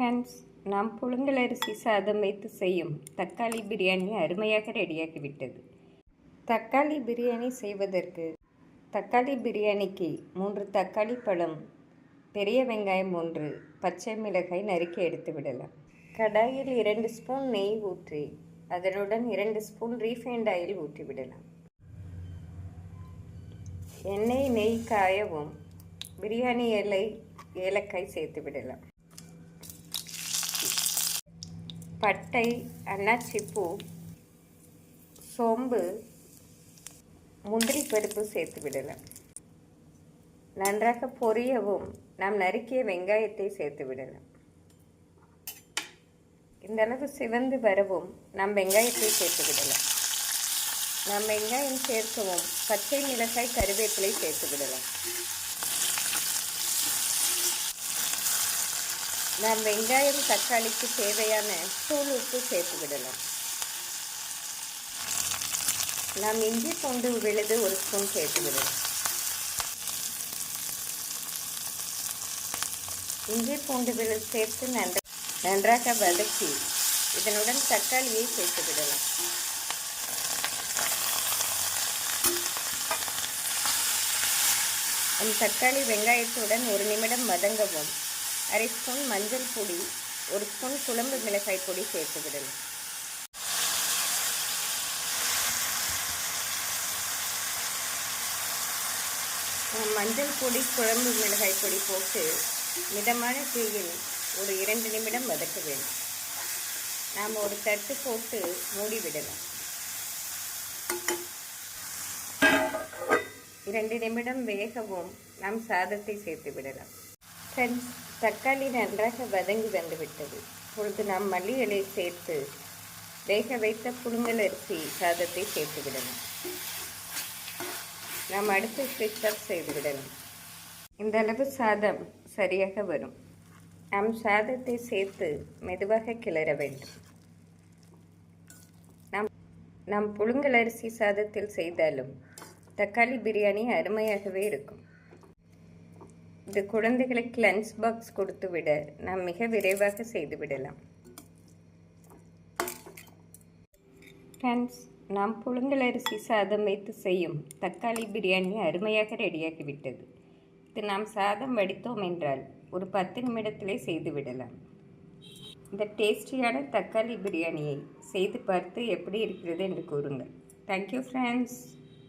Friends நாம் புழுங்கலரிசி சாதம் வைத்து செய்யும் தக்காளி பிரியாணி அருமையாக ரெடியாகிவிட்டது. தக்காளி பிரியாணி செய்வதற்கு தக்காளி பிரியாணிக்கு மூன்று தக்காளி பழம் பெரிய வெங்காயம் ஒன்று பச்சை மிளகாய் நறுக்கி எடுத்து விடலாம். கடாயில் இரண்டு ஸ்பூன் நெய் ஊற்றி அதனுடன் இரண்டு ஸ்பூன் ரீஃபைண்ட் ஆயில் ஊற்றி விடலாம். எண்ணெய் நெய் காயவும் பிரியாணி இலை ஏலக்காய் சேர்த்து விடலாம். பட்டை அன்னாச்சிப்பூ சோம்பு முந்திரி பருப்பு சேர்த்து விடலாம் நன்றாக பொரியவும் நாம் நறுக்கிய வெங்காயத்தை சேர்த்து விடலாம் இந்த அளவு சிவந்து வரவும் நாம் வெங்காயத்தை சேர்த்து விடலாம் நாம் வெங்காயம் சேர்க்கவும் பச்சை மிளகாய் கருவேப்பிலை சேர்த்து விடலாம் நாம் வெங்காயம் தக்காளிக்கு தேவையான தூள் உப்பு சேர்த்து விடலாம். நாம் இஞ்சி பூண்டு விழுது ஒரு ஸ்பூன் சேர்த்து விடலாம். இஞ்சி பூண்டு விழுது சேர்த்து நன்ற நன்றாக வதக்கி இதனுடன் தக்காளியை சேர்த்து விடலாம். தக்காளி வெங்காயத்துடன் ஒரு நிமிடம் வதங்கவும். அரை ஸ்பூன் மஞ்சள் பொடி ஒரு ஸ்பூன் குழம்பு மிளகாய் பொடி சேர்த்து விடலாம் மஞ்சள் பொடி குழம்பு மிளகாய் பொடி போட்டு மிதமான தீயில் ஒரு இரண்டு நிமிடம் வதக்க வேண்டும். நாம் ஒரு தட்டு போட்டு மூடி விடலாம் இரண்டு நிமிடம் வேகவும் நாம் சாதத்தை சேர்த்து விடலாம். ஃப்ரெண்ட்ஸ் தக்காளி நன்றாக வதங்கி வந்துவிட்டது. இப்பொழுது நாம் மல்லிகளை சேர்த்து வேக வைத்த புழுங்கல் அரிசி சாதத்தை சேர்த்து விடணும் நாம் அடுத்து ஸ்விட்ச் ஆஃப் செய்து விடணும் இந்த அளவு சாதம் சரியாக வரும். நாம் சாதத்தை சேர்த்து மெதுவாக கிளற வேண்டும். நாம் நாம் புழுங்கல் அரிசி சாதத்தில் செய்தாலும் தக்காளி பிரியாணி அருமையாகவே இருக்கும். இது குழந்தைகளுக்கு லன்ச் பாக்ஸ் கொடுத்து விட. நாம் மிக விரைவாக செய்து விடலாம். ஃப்ரெண்ட்ஸ் நாம் புழுங்கல் அரிசி சாதம் வைத்து செய்யும் தக்காளி பிரியாணி அருமையாக ரெடியாகிவிட்டது இது நாம் சாதம் வடித்தோம் என்றால் ஒரு பத்து நிமிடத்திலே செய்து விடலாம். இந்த டேஸ்டியான தக்காளி பிரியாணியை செய்து பார்த்து எப்படி இருக்கிறது என்று கூறுங்கள். Thank you friends